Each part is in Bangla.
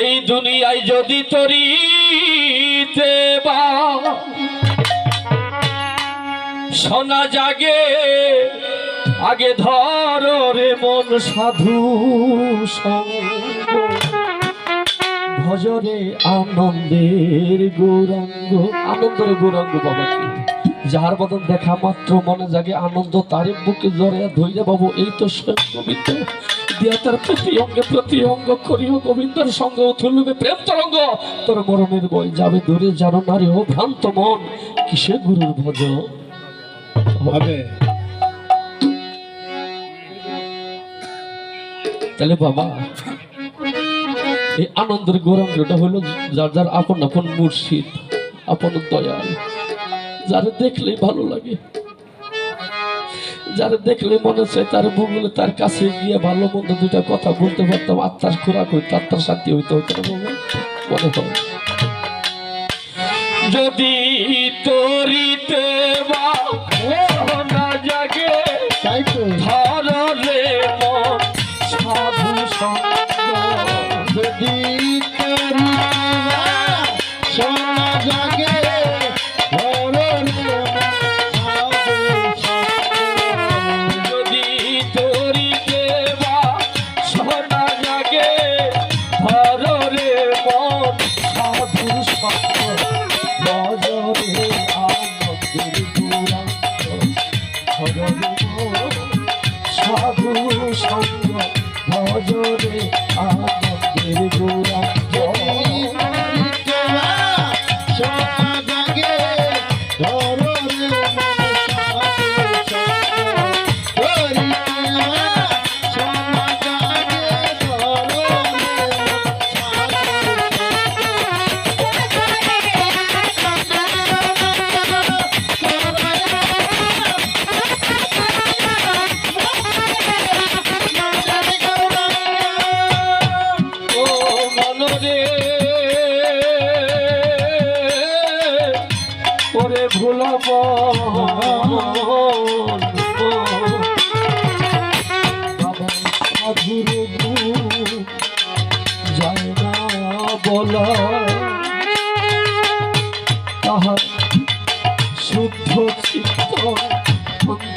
এই দুনিয়ায় যদি তরিতে বা, সোনা জাগে, আগে ধর রে মন সাধু ভজরে আনন্দের গৌরাঙ্গ আনন্দের গৌরাঙ্গ বাবা যাহার বদন দেখা মাত্র মনে জাগে আনন্দ তারে বুকে জড়ে ধৈর্য বাবু এই তো স্বয়ং গোবিন্দ। দিয়া তার প্রতি অঙ্গে প্রতি অঙ্গ করিও গোবিন্দর সঙ্গ তুলবে প্রেম তরঙ্গ। তোর মরণের বই যাবে দূরে জানো না রে ও ভ্রান্ত মন। কিসে গুরুর ভজ? হবে তাহলে বাবা এই আনন্দের গৌরাঙ্গটা হলো যার যার আপন আপন মুর্শিদ আপন দয়াল। যারা দেখলে ভালো লাগে, যারা দেখলে মনে হয় তার বগলে তার কাছে গিয়ে ভালো মন্দ দুটা কথা বলতে পারতাম, আত্মার খোরাক হইতো, আত্মার শান্তি হইতে, হইতো মনে হয়। যদি তরিতে সাধু সঙ্গ ভজরে আনন্দের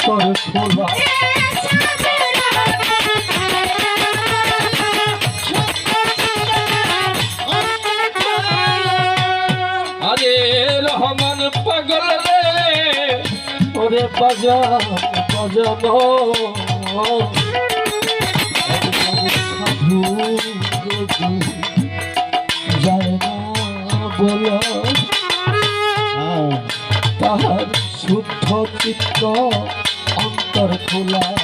অন্তর খোলা আরে রহমান পাগল রে। ওরে বাজান বাজানো সাধু যায় না বল তাহার শুদ্ধ চিত্ত অন্তর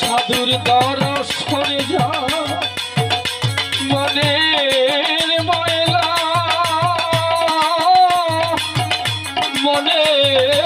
সাধুর দরস করে যা। মনে ময়লা মনের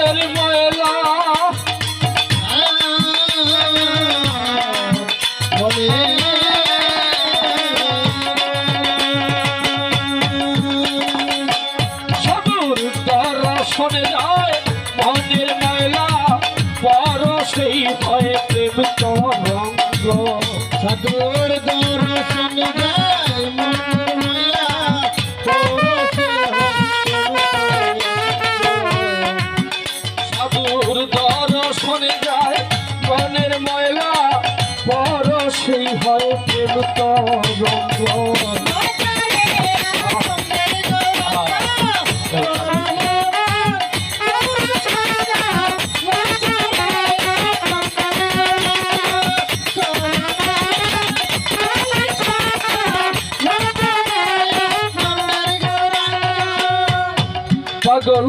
পাগল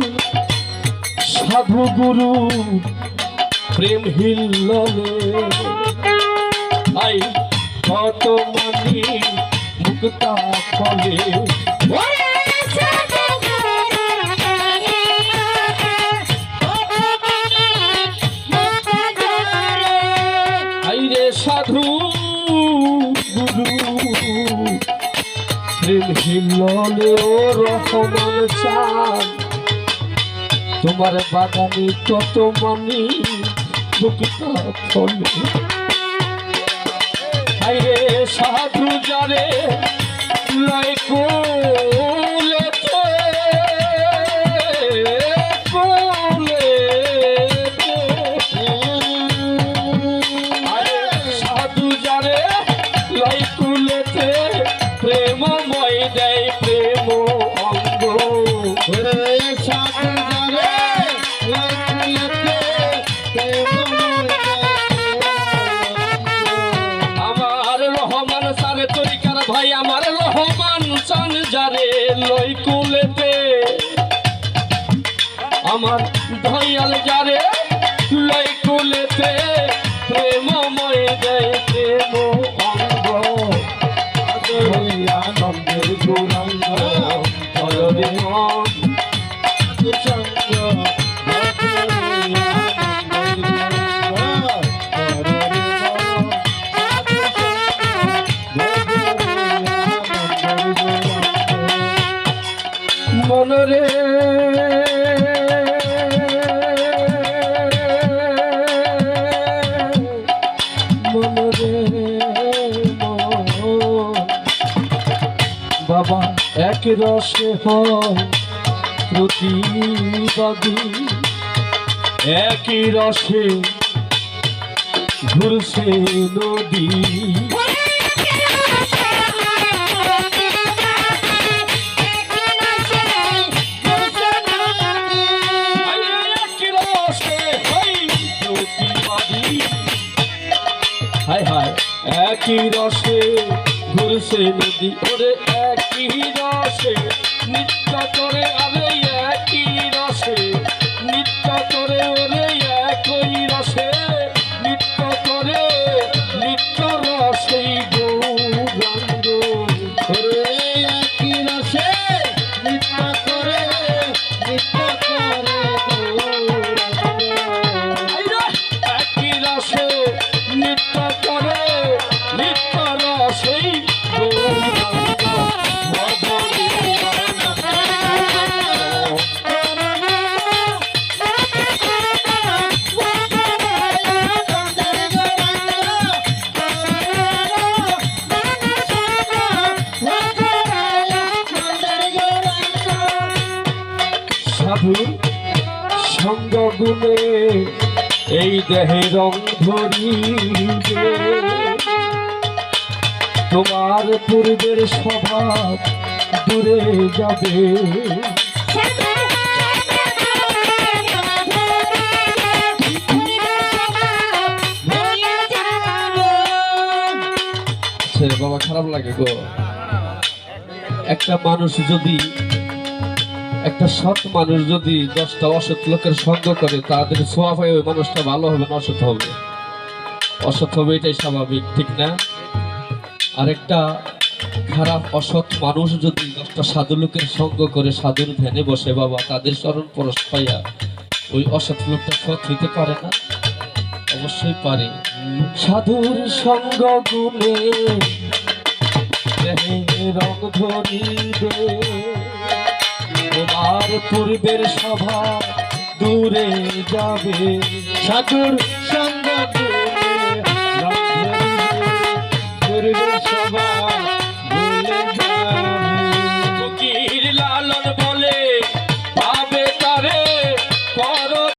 সাধু গুরু প্রেম হিল্ললে। আই কত মানি মুক্তা ফলে সাধু গুরু প্রেম হিল্ললে ও রহমান চান তোমার বাগানে কত মানি মুক্তা ফলে হাইরে সাধু যারে লয় কুলেতে আরে সাধু যারে লয় যারে লই কুলেতে। আমার ধয়াল যারে লই কুলেতে। প্রেমময় দেয় প্রেম অঙ্গ। আনন্দের গৌরাঙ্গ মন মনরে মন। বাবা এক রসে প্রতিবাদী একই রসে ঘুরছে নদী। হায় হায় একই রসে ঘুরছে নদী ওরে একই রসে নিত্য করে আরে একই সঙ্গ এই দেহে রং তোমার পূর্বের স্বভাব দূরে যাবে। বাবা খারাপ লাগে গো। একটা মানুষ যদি একটা সৎ মানুষ যদি দশটা অসৎ লোকের সঙ্গ করে, তাদের সোয়া পায় ওই মানুষটা ভালো হবে না অসৎ হবে? অসৎ হবে এটাই স্বাভাবিক, ঠিক না? আর একটা খারাপ অসৎ মানুষ যদি দশটা সাধু লোকের সঙ্গ করে, সাধুর ধ্যানে বসে, বাবা, তাদের স্মরণ পরশ পাইয়া ওই অসৎ লোকটা সৎ হইতে পারে না? অবশ্যই পারে। সাধুর সঙ্গ গুণে রং ধরিবে। তোমার পূর্বের সভা দূরে যাবে। সাধুর সঙ্গ